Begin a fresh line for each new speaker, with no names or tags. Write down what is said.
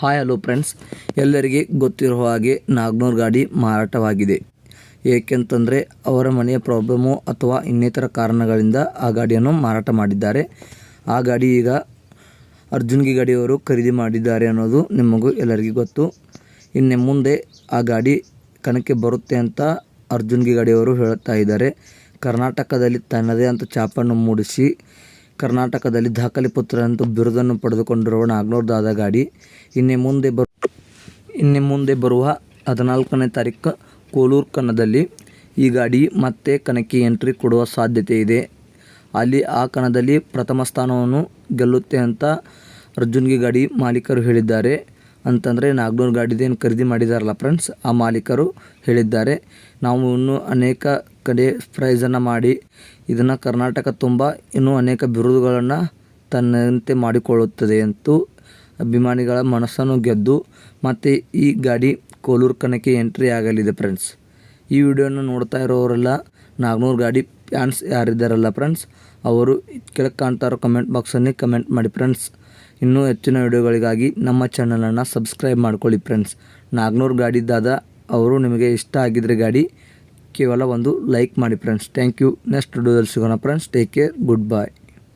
Hi hello friends ಎಲ್ಲರಿಗೆ ಗೊತ್ತಿರುವ ಹಾಗೆ ನಾಗ್ನೂರ್ ಗಾಡಿ ಮಾರಾಟವಾಗಿದೆ. ಏಕೆಂತಂದರೆ ಅವರ ಮನೆಯ ಪ್ರಾಬ್ಲಮ್ಮು ಅಥವಾ ಇನ್ನಿತರ ಕಾರಣಗಳಿಂದ ಆ ಗಾಡಿಯನ್ನು ಮಾರಾಟ ಮಾಡಿದ್ದಾರೆ. ಆ ಗಾಡಿ ಈಗ ಅರ್ಜುನ್ಗಿ ಗಾಡಿಯವರು ಖರೀದಿ ಮಾಡಿದ್ದಾರೆ ಅನ್ನೋದು ನಿಮಗೂ ಎಲ್ಲರಿಗೂ ಗೊತ್ತು. ಇನ್ನು ಮುಂದೆ ಆ ಗಾಡಿ ಕಣಕ್ಕೆ ಬರುತ್ತೆ ಅಂತ ಅರ್ಜುನ್ಗಿ ಗಾಡಿಯವರು ಹೇಳುತ್ತಾ ಇದ್ದಾರೆ. ಕರ್ನಾಟಕದಲ್ಲಿ ತನ್ನದೇ ಅಂತ ಚಾಪನ್ನು ಮೂಡಿಸಿ ಕರ್ನಾಟಕದಲ್ಲಿ ದಾಖಲೆ ಪುತ್ರ ಅಂತ ಬಿರುದನ್ನು ಪಡೆದುಕೊಂಡಿರುವ ನಾಗನೂರ್ದಾದ ಗಾಡಿ ಇನ್ನೇ ಮುಂದೆ ಬರು, ಇನ್ನೇ ಮುಂದೆ ಬರುವ ಹದಿನಾಲ್ಕನೇ ತಾರೀಕು ಕೋಲೂರು ಕಣದಲ್ಲಿ ಈ ಗಾಡಿ ಮತ್ತೆ ಕಣಕ್ಕೆ ಎಂಟ್ರಿ ಕೊಡುವ ಸಾಧ್ಯತೆ ಇದೆ. ಅಲ್ಲಿ ಆ ಕಣದಲ್ಲಿ ಪ್ರಥಮ ಸ್ಥಾನವನ್ನು ಗೆಲ್ಲುತ್ತೆ ಅಂತ ಅರ್ಜುನ್ಗೆ ಗಾಡಿ ಮಾಲೀಕರು ಹೇಳಿದ್ದಾರೆ. ಅಂತಂದರೆ ನಾಗನೂರು ಗಾಡಿದೇನು ಖರೀದಿ ಮಾಡಿದಾರಲ್ಲ ಫ್ರೆಂಡ್ಸ್ ಆ ಮಾಲೀಕರು ಹೇಳಿದ್ದಾರೆ. ನಾವು ಇನ್ನೂ ಅನೇಕ ಕಡೆ ಪ್ರೈಸನ್ನು ಮಾಡಿ, ಇದನ್ನು ಕರ್ನಾಟಕ ತುಂಬ ಇನ್ನೂ ಅನೇಕ ಬಿರುದುಗಳನ್ನು ತನ್ನಂತೆ ಮಾಡಿಕೊಳ್ಳುತ್ತದೆ ಎಂದು ಅಭಿಮಾನಿಗಳ ಮನಸ್ಸನ್ನು ಗೆದ್ದು, ಮತ್ತು ಈ ಗಾಡಿ ಕೋಲೂರು ಕಣಕ್ಕೆ ಎಂಟ್ರಿ ಆಗಲಿದೆ ಫ್ರೆಂಡ್ಸ್ ಈ ವಿಡಿಯೋನ ನೋಡ್ತಾ ಇರೋರೆಲ್ಲ, ನಾಗ್ನೂರು ಗಾಡಿ ಫ್ಯಾನ್ಸ್ ಯಾರಿದ್ದಾರಲ್ಲ ಫ್ರೆಂಡ್ಸ್ ಅವರು ಕೆಳಗೆ ಕಾಣ್ತಾ ಇರೋ ಕಮೆಂಟ್ ಬಾಕ್ಸಲ್ಲಿ ಕಮೆಂಟ್ ಮಾಡಿ ಫ್ರೆಂಡ್ಸ್ ಇನ್ನೂ ಹೆಚ್ಚಿನ ವಿಡಿಯೋಗಳಿಗಾಗಿ ನಮ್ಮ ಚಾನಲನ್ನು ಸಬ್ಸ್ಕ್ರೈಬ್ ಮಾಡ್ಕೊಳ್ಳಿ ಫ್ರೆಂಡ್ಸ್ ನಾಗ್ನೂರು ಗಾಡಿದಾದ ಅವರು ನಿಮಗೆ ಇಷ್ಟ ಆಗಿದ್ರೆ ಗಾಡಿ ಕೇವಲ ಒಂದು ಲೈಕ್ ಮಾಡಿ ಫ್ರೆಂಡ್ಸ್ ಥ್ಯಾಂಕ್ ಯು ನೆಕ್ಸ್ಟ್ ವಿಡಿಯೋದಲ್ಲಿ ಸಿಗೋಣ friends take care good bye